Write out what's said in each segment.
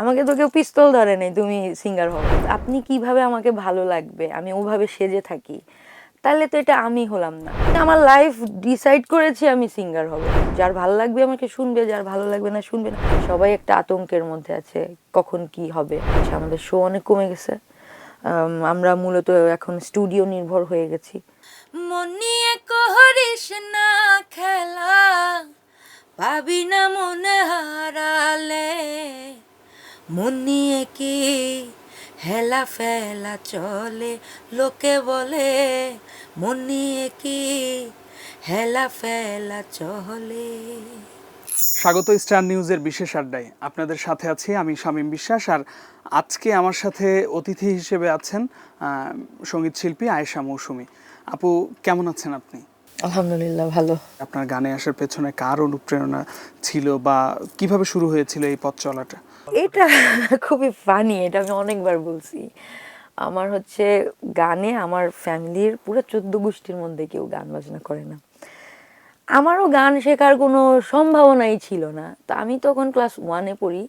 আমাকে তো কেউ পিস্তল ধরে নেই তুমি সিঙ্গার হবে আপনি কীভাবে আমাকে ভালো লাগবে? আমি ওভাবে সেজে থাকি। তাহলে তো এটা আমি হলাম না। আমার লাইফ ডিসাইড করেছি আমি সিঙ্গার হব। যার ভালো লাগবে আমাকে শুনবে যার ভালো লাগবে না শুনবে না। সবাই একটা আতঙ্কের মধ্যে আছে কখন কি হবে? আচ্ছা, আমাদের শো অনেক কমে গেছে। আমরা মূলত এখন স্টুডিও নির্ভর হয়ে গেছি। মন নিয়ে মন নিয়ে কি হেলা ফেলা চলে? লোকে বলে, মন নিয়ে কি হেলা ফেলা চলে? স্বাগত স্টার নিউজের বিশেষ আড্ডায়। আপনাদের সাথে আছি আমি শামীম বিশ্বাস আর আজকে আমার সাথে অতিথি হিসেবে আছেন সংগীত শিল্পী আয়েশা মৌসুমী। আপু, কেমন আছেন আপনি? আলহামদুলিল্লাহ ভালো। আপনার গানে আসার পেছনে কার অনুপ্রেরণা ছিল বা কীভাবে শুরু হয়েছিল এই পথ চলাটা? এটা খুবই ফানি এটা আমি অনেকবার বলছি। আমার হচ্ছে গানে আমার ফ্যামিলির পুরো চোদ্দ গোষ্ঠীর মধ্যে কেউ গান বাজনা করে না। আমারও গান শেখার কোনো সম্ভাবনাই ছিল না। তো আমি তখন ক্লাস ওয়ানে পড়ি।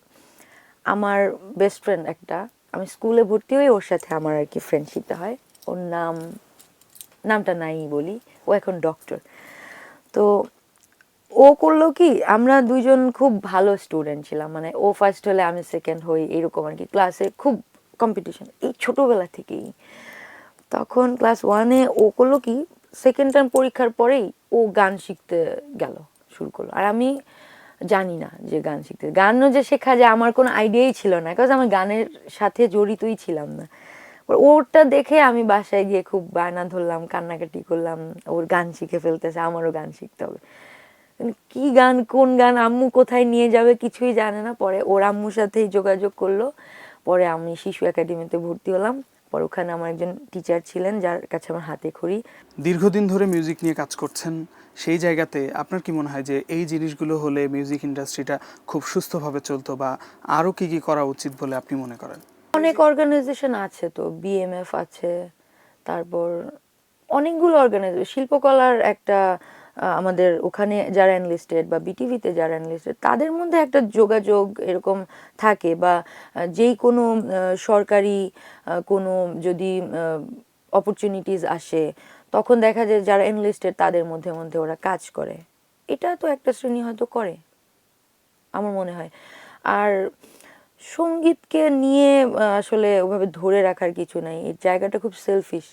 আমার বেস্ট ফ্রেন্ড একটা আমি স্কুলে ভর্তি হই ওর সাথে আমার আর কি ফ্রেন্ডশিপটা হয়। ওর নাম নামটা নাই বলি। ও এখন ডক্টর তো ও করল কি, আমরা দুইজন খুব ভালো স্টুডেন্ট ছিলাম। মানে ও ফার্স্ট হলে, আমি সেকেন্ড হই, এরকম আর কি। ক্লাসে খুব কম্পিটিশন এই ছোটোবেলা থেকেই। তখন ক্লাস ওয়ানে ও করল কি সেকেন্ড টার্ম পরীক্ষার পরেই ও গান শিখতে গেল, শুরু করল। আর আমি জানি না যে গান শিখতে, গানও যে শেখা যায়, আমার কোনো আইডিয়াই ছিল না। বিকজ আমি গানের সাথে জড়িতই ছিলাম না। ওরটা দেখে আমি বাসায় গিয়ে খুব বায়না ধরলাম, কান্নাকাটি করলাম, ওর গান শিখে ফেলতেছে, আমারও গান শিখতে হবে। কি গান, কোন গান, আম্মু কোথায় নিয়ে যাবে কিছুই জানে না। পরে ওর আম্মুর সাথেই যোগাযোগ করল। পরে আমি শিশু একাডেমিতে ভর্তি হলাম। পরে ওখানে আমার একজন টিচার ছিলেন, যার কাছে আমার হাতে খড়ি। দীর্ঘদিন ধরে মিউজিক নিয়ে কাজ করছেন, সেই জায়গাতে আপনার কি মনে হয় যে এই জিনিসগুলো হলে মিউজিক ইন্ডাস্ট্রিটা খুব সুস্থভাবে চলতো বা আরও কি কি করা উচিত বলে আপনি মনে করেন? অনেক অর্গানাইজেশন আছে তো বিএমএফ আছে, তারপর অনেকগুলো অর্গানাইজেশন শিল্পকলার একটা আমাদের ওখানে যারা এনলিস্টেড বা বিটিভিতে যারা এনলিস্টেড তাদের মধ্যে একটা যোগাযোগ এরকম থাকে বা যেই কোনো সরকারি কোনো যদি অপরচুনিটিস আসে, তখন দেখা যায় যারা এনলিস্টেড তাদের মধ্যে মধ্যে ওরা কাজ করে। এটা তো একটা শ্রেণি হয়তো করে, আমার মনে হয়। আর সঙ্গীতকে নিয়ে আসলে ওভাবে ধরে রাখার কিছু নাই। এই জায়গাটা খুব সেলফিশ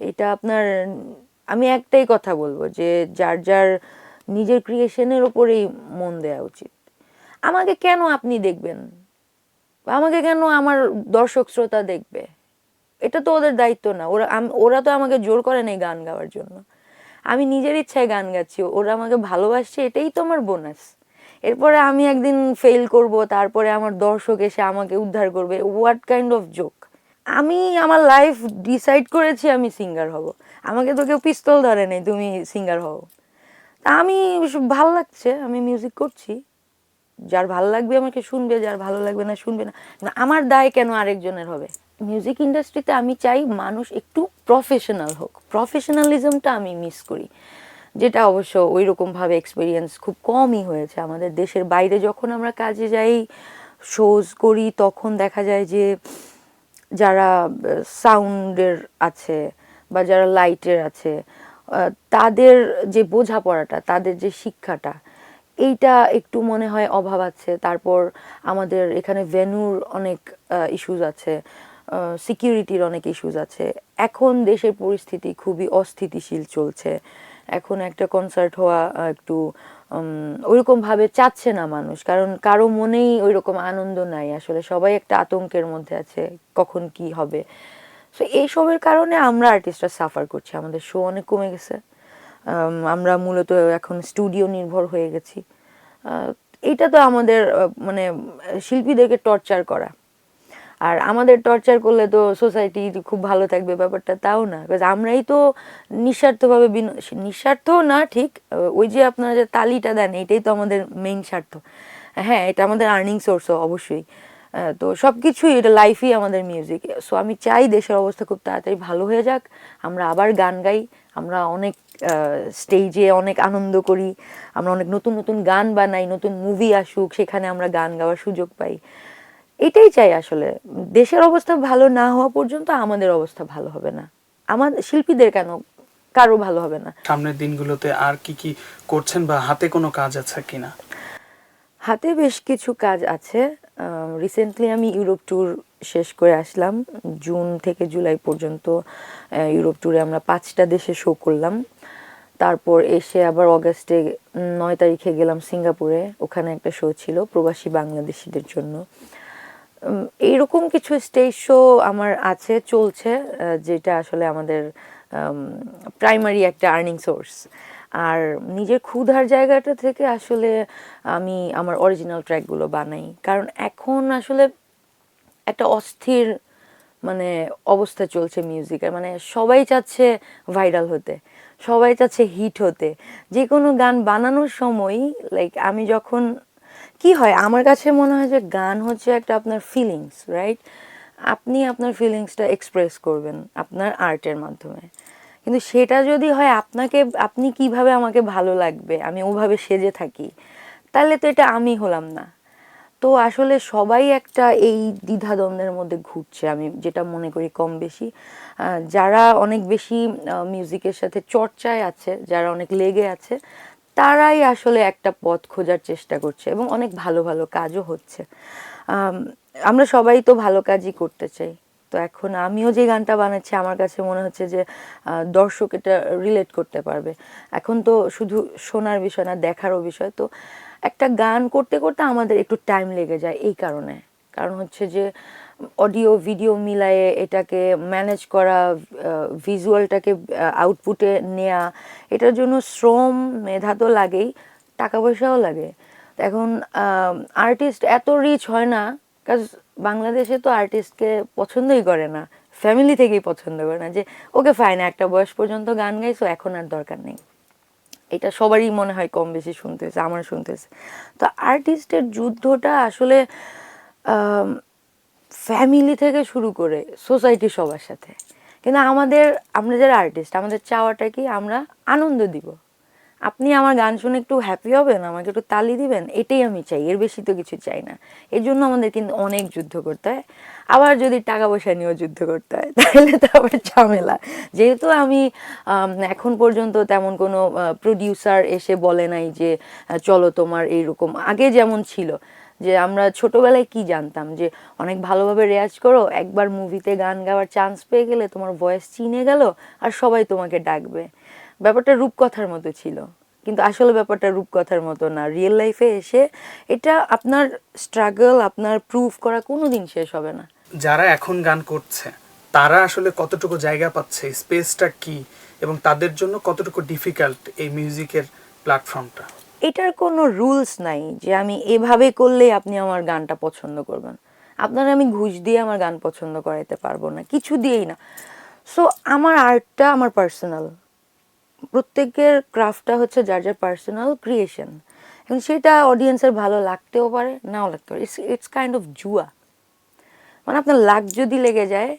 এটা আপনার, আমি একটাই কথা বলব যে যার যার নিজের ক্রিয়েশনের ওপরেই মন দেওয়া উচিত। আমাকে কেন আপনি দেখবেন? আমাকে কেন আমার দর্শক শ্রোতা দেখবে? এটা তো ওদের দায়িত্ব না। ওরা ওরা তো আমাকে জোর করে নেই গান গাওয়ার জন্য। আমি নিজের ইচ্ছায় গান গাচ্ছি। ওরা আমাকে ভালোবাসছে, এটাই তো আমার বোনাস এরপরে আমি একদিন ফেল করব, তারপরে আমার দর্শক এসে আমাকে উদ্ধার করবে। হোয়াট কাইন্ড অফ জোক আমি আমার লাইফ ডিসাইড করেছি আমি সিঙ্গার হব। আমাকে তো কেউ পিস্তল ধরে নেই, তুমি সিঙ্গার হও। তা আমি ভালো লাগছে, আমি মিউজিক করছি। যার ভালো লাগবে আমাকে শুনবে, যার ভালো লাগবে না শুনবে না। আমার দায় কেন আরেকজনের হবে? মিউজিক ইন্ডাস্ট্রিতে আমি চাই মানুষ একটু প্রফেশনাল হোক। প্রফেশনালিজমটা আমি মিস করি। যেটা অবশ্য ওই রকমভাবে এক্সপিরিয়েন্স খুব কমই হয়েছে আমাদের দেশের বাইরে। যখন আমরা কাজে যাই শোজ করি, তখন দেখা যায় যে যারা সাউন্ডের আছে বা যারা লাইটের আছে তাদের যে বোঝাপড়াটা, তাদের যে শিক্ষাটা, এইটা একটু মনে হয় অভাব আছে। তারপর আমাদের এখানে ভেনুর অনেক ইস্যুজ আছে সিকিউরিটির অনেক ইস্যুজ আছে। এখন দেশের পরিস্থিতি খুবই অস্থিতিশীল চলছে। এখন একটা কনসার্ট হওয়া একটু ওইরকম ভাবে চাচ্ছে না মানুষ। কারণ কারও মনেই ওই রকম আনন্দ নাই। আসলে সবাই একটা আতঙ্কের মধ্যে আছে, কখন কি হবে। সো এইসবের কারণে আমরা আর্টিস্টরা সাফার করছি। আমাদের শো অনেক কমে গেছে। আমরা মূলত এখন স্টুডিও নির্ভর হয়ে গেছি। এটা তো আমাদের মানে শিল্পীদেরকে টর্চার করা। আর আমাদের টর্চার করলে তো সোসাইটি খুব ভালো থাকবে ব্যাপারটা, তাও না। বিকজ আমরাই তো নিঃস্বার্থভাবে নিঃস্বার্থ না, ঠিক? ওই যে আপনারা যে তালিটা দেন, এটাই তো আমাদের মেইন স্বার্থ। হ্যাঁ এটা আমাদের আর্নিং সোর্সও অবশ্যই। তো সব কিছুই এটা লাইফই আমাদের মিউজিক সো আমি চাই দেশের অবস্থা খুব তাড়াতাড়ি ভালো হয়ে যাক। আমরা আবার গান গাই, আমরা অনেক স্টেজে অনেক আনন্দ করি, আমরা অনেক নতুন নতুন গান বানাই, নতুন মুভি আসুক, সেখানে আমরা গান গাওয়ার সুযোগ পাই। এটাই চাই আসলে। দেশের অবস্থা ভালো না হওয়া পর্যন্ত আমাদের অবস্থা ভালো হবে না। আমাদের শিল্পীদের কেন কারও ভালো হবে না? সামনের দিনগুলোতে আর কি কি করছেন বা হাতে কোনো কাজ আছে কিনা? হাতে বেশ কিছু কাজ আছে। রিসেন্টলি আমি ইউরোপ ট্যুর শেষ করে আসলাম। জুন থেকে জুলাই পর্যন্ত ইউরোপ ট্যুরে আমরা পাঁচটা দেশে শো করলাম। তারপর এসে আবার অগাস্টে নয় তারিখে গেলাম সিঙ্গাপুরে ওখানে একটা শো ছিল প্রবাসী বাংলাদেশিদের জন্য। এইরকম কিছু স্টেজ শো আমার আছে, চলছে যেটা আসলে আমাদের প্রাইমারি একটা আর্নিং সোর্স আর নিজের ক্ষুধার জায়গাটা থেকে আসলে আমি আমার অরিজিনাল ট্র্যাকগুলো বানাই। কারণ এখন আসলে একটা অস্থির মানে অবস্থা চলছে মিউজিকের মানে সবাই চাচ্ছে ভাইরাল হতে, সবাই চাচ্ছে হিট হতে। যে কোনো গান বানানোর সময় লাইক আমি যখন কি হয়? আমার কাছে মনে হয় যে গান হচ্ছে একটা আপনার ফিলিংস রাইট আপনি আপনার ফিলিংসটা এক্সপ্রেস করবেন আপনার আর্টের মাধ্যমে। কিন্তু সেটা যদি হয় আপনাকে, আপনি কীভাবে আমাকে ভালো লাগবে? আমি ওভাবে সেজে থাকি। তাহলে তো এটা আমি হলাম না। তো আসলে সবাই একটা এই দ্বিধাদ্বন্দ্বের মধ্যে ঘুরছে, আমি যেটা মনে করি কম বেশি। যারা অনেক বেশি মিউজিকের সাথে চর্চায় আছে, যারা অনেক লেগে আছে তারাই আসলে একটা পথ খোঁজার চেষ্টা করছে এবং অনেক ভালো ভালো কাজও হচ্ছে। আমরা সবাই তো ভালো কাজই করতে চাই। তো এখন আমিও যে গানটা বানাচ্ছি, আমার কাছে মনে হচ্ছে যে দর্শক এটা রিলেট করতে পারবে। এখন তো শুধু শোনার বিষয় না, দেখারও বিষয়। তো একটা গান করতে করতে আমাদের একটু টাইম লেগে যায় এই কারণে। কারণ হচ্ছে যে অডিও, ভিডিও মিলায়ে এটাকে ম্যানেজ করা ভিজুয়ালটাকে আউটপুটে নেয়া, এটার জন্য শ্রম, মেধা তো লাগেই টাকা পয়সাও লাগে। এখন আর্টিস্ট এত রিচ হয় না কাজ বাংলাদেশে তো আর্টিস্টকে পছন্দই করে না ফ্যামিলি থেকেই পছন্দ করে না, যে, ওকে ফাইন একটা বয়স পর্যন্ত গান গাইছো, এখন আর দরকার নেই। এটা সবারই মনে হয় কম বেশি শুনতেছে, আমার শুনতেছে। তো আর্টিস্টের যুদ্ধটা আসলে ফ্যামিলি থেকে শুরু করে সোসাইটি সবার সাথে। কিন্তু আমাদের, আমরা যারা আর্টিস্ট আমাদের চাওয়াটা কি আমরা আনন্দ দিব। আপনি আমার গান শুনে একটু হ্যাপি হবেন, আমাকে একটু তালি দিবেন, এটাই আমি চাই, এর বেশি তো কিছু চাই না। এর জন্য আমাদের কিন্তু অনেক যুদ্ধ করতে হয়। আবার যদি টাকা পয়সা নিয়েও যুদ্ধ করতে হয়, তাহলে তো আবার ঝামেলা। যেহেতু আমি এখন পর্যন্ত তেমন কোনো প্রডিউসার এসে বলে নাই যে চলো তোমার এইরকম, আগে যেমন ছিল যে আমরা ছোটবেলায় কি জানতাম? যে অনেক ভালোভাবে রেয়াজ করো, একবার মুভিতে গান গাওয়ার চান্স পেয়ে গেলে তোমার ভয়েস চিনে গেল আর সবাই তোমাকে ডাকবে। ব্যাপারটা রূপকথার মতো ছিল। কিন্তু আসলে ব্যাপারটা রূপকথার মতো না। রিয়েল লাইফে এসে এটা আপনার স্ট্রাগল আপনার প্রুফ করা কোনো দিন শেষ হবে না। যারা এখন গান করছে, তারা আসলে কতটুকু জায়গা পাচ্ছে স্পেসটা কি, এবং তাদের জন্য কতটুকু ডিফিকাল্ট এই মিউজিকের প্ল্যাটফর্মটা এটার কোনো রুলস নাই যে আমি এভাবে করলেই আপনি আমার গানটা পছন্দ করবেন। আপনার আমি ঘুষ দিয়ে আমার গান পছন্দ করাইতে পারব না, কিছু দিয়েই না। সো আমার আর্টটা আমার পার্সোনাল প্রত্যেকের ক্রাফটটা হচ্ছে যার যার পার্সোনাল ক্রিয়েশন এবং সেটা অডিয়েন্সের ভালো লাগতেও পারে, নাও লাগতে পারে। ইটস ইটস কাইন্ড অফ জুয়া মানে আপনার লাগ যদি লেগে যায়,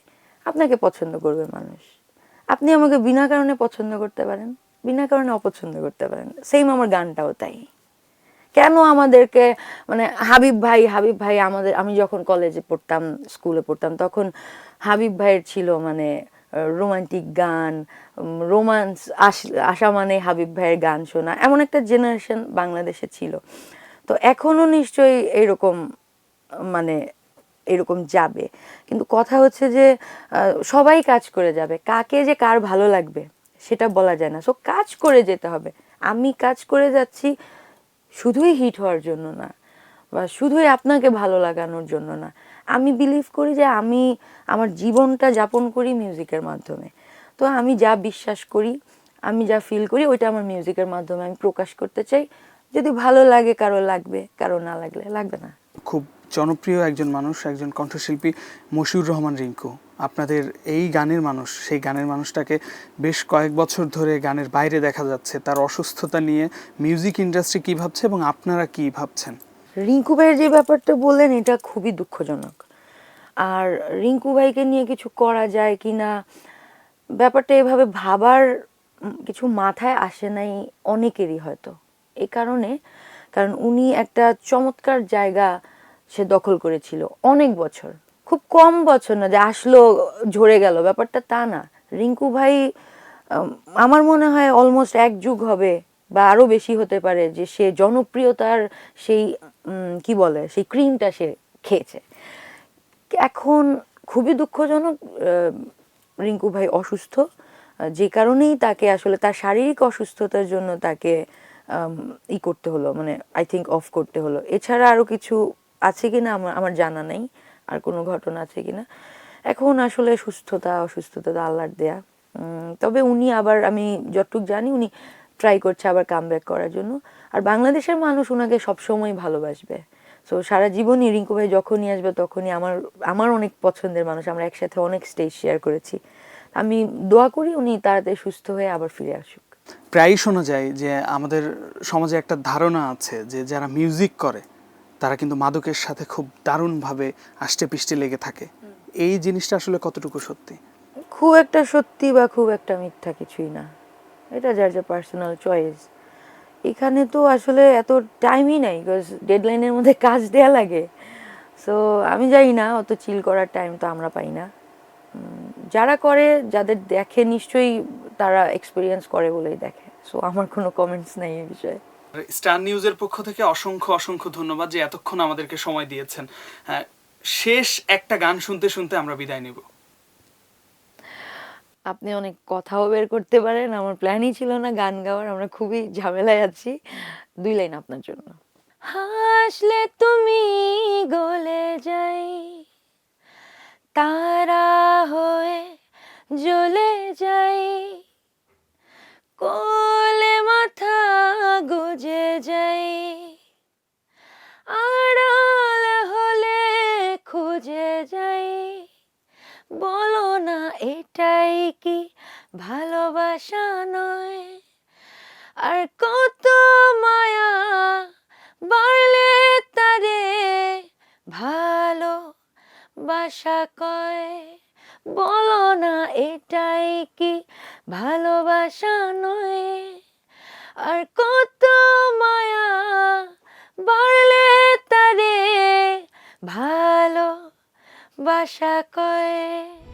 আপনাকে পছন্দ করবে মানুষ। আপনি আমাকে বিনা কারণে পছন্দ করতে পারেন। বিনা কারণে অপছন্দ করতে পারেন। সেম আমার গানটাও তাই। কেন আমাদেরকে মানে হাবিব ভাই হাবিব ভাই আমাদের, আমি যখন কলেজে পড়তাম স্কুলে পড়তাম, তখন হাবিব ভাইয়ের ছিল মানে রোমান্টিক গান রোমান্স আসা মানে হাবিব ভাইয়ের গান শোনা, এমন একটা জেনারেশন বাংলাদেশে ছিল। তো এখনও নিশ্চয়ই এরকম মানে এরকম যাবে। কিন্তু কথা হচ্ছে যে সবাই কাজ করে যাবে। কাকে যে কার ভালো লাগবে? সেটা বলা যায় না। সো কাজ করে যেতে হবে। আমি কাজ করে যাচ্ছি শুধুই হিট হওয়ার জন্য না, বা শুধুই আপনাকে ভালো লাগানোর জন্য না। আমি বিলিভ করি যে আমি আমার জীবনটা যাপন করি মিউজিকের মাধ্যমে। তো আমি যা বিশ্বাস করি, আমি যা ফিল করি, ওইটা আমার মিউজিকের মাধ্যমে আমি প্রকাশ করতে চাই। যদি ভালো লাগে, কারও লাগবে, কারও না লাগলে লাগবে না। খুব জনপ্রিয় একজন মানুষ, একজন কণ্ঠশিল্পী মশিউর রহমান রিঙ্কু আপনাদের এই গানের মানুষ, সেই গানের মানুষটাকে বেশ কয়েক বছর ধরে গানের বাইরে দেখা যাচ্ছে। তার অসুস্থতা নিয়ে মিউজিক ইন্ডাস্ট্রি কী ভাবছে এবং আপনারা কী ভাবছেন? রিঙ্কু ভাইয়ের যে ব্যাপারটা বললেন, এটা খুবই দুঃখজনক। আর রিঙ্কু ভাইকে নিয়ে কিছু করা যায় কি না, ব্যাপারটা এভাবে ভাবার কিছু মাথায় আসে নাই অনেকেরই হয়তো। এই কারণে, কারণ উনি একটা চমৎকার জায়গা সে দখল করেছিল। অনেক বছর। খুব কম বছর না, যে আসলো, ঝরে গেল। ব্যাপারটা তা না। রিঙ্কু ভাই আমার মনে হয় অলমোস্ট এক যুগ হবে বা আরও বেশি হতে পারে যে সে জনপ্রিয়তার সেই কি বলে, সেই ক্রিমটা সে খেয়েছে। এখন খুবই দুঃখজনক রিঙ্কু ভাই অসুস্থ। যে কারণেই তাকে আসলে তার শারীরিক অসুস্থতার জন্য তাকে ই করতে হলো মানে আই থিঙ্ক অফ করতে হলো। এছাড়া আরও কিছু আছে কিনা আমার আমার জানা নেই, আর কোনো ঘটনা আছে কিনা। এখন আসলে সুস্থতা, অসুস্থতা আল্লাহর দেয়া। তবে উনি আবার, আমি যতটুক জানি, উনি ট্রাই করছে আবার কাম করার জন্য। আর বাংলাদেশের মানুষ ওনাকে সবসময় ভালোবাসবে। সো সারা জীবনই রিঙ্কু ভাই যখনই আসবে, তখনই আমার আমার অনেক পছন্দের মানুষ। আমরা একসাথে অনেক স্টেজ শেয়ার করেছি। আমি দোয়া করি উনি তাড়াতাড়ি সুস্থ হয়ে আবার ফিরে আসুক। প্রায়ই শোনা যায় যে আমাদের সমাজে একটা ধারণা আছে যে যারা মিউজিক করে তারা কিন্তু মাদকের সাথে খুব দারুণভাবে আষ্টে পিষ্টে লেগে থাকে। এই জিনিসটা আসলে কতটুকু সত্যি? খুব একটা সত্যি বা খুব একটা মিথ্যা কিছুই না। এটা যার যা পার্সোনাল চয়েস এখানে তো আসলে এত টাইমই নাই বিকজ ডেডলাইনের মধ্যে কাজ দেয়া লাগে। সো আমি জানি না, অত চিল করার টাইম তো আমরা পাই না। যারা করে, যাদের দেখে নিশ্চয়ই তারা এক্সপিরিয়েন্স করে বলেই দেখে। সো আমার কোনো কমেন্টস নাই এই বিষয়ে। স্টার নিউজের পক্ষ থেকে অসংখ্য অসংখ্য ধন্যবাদ যে এতক্ষণ আমাদেরকে সময় দিয়েছেন। হ্যাঁ, শেষ একটা গান শুনতে শুনতে আমরা বিদায় নেব। আপনি অনেক কথাও বের করতে পারেন আমার প্ল্যানই ছিল না গান গাওয়ার আমরা খুবই ঝামেলায় আছি। দুই লাইন আপনার জন্য। হাসলে তুমি গলে যাই তারা হয়ে জ্বলে যাই। বাসা কয়, বলো না এটাই কি ভালোবাসা নয়? আর কত মায়া বাড়লে তারে ভালো বাসা কয়।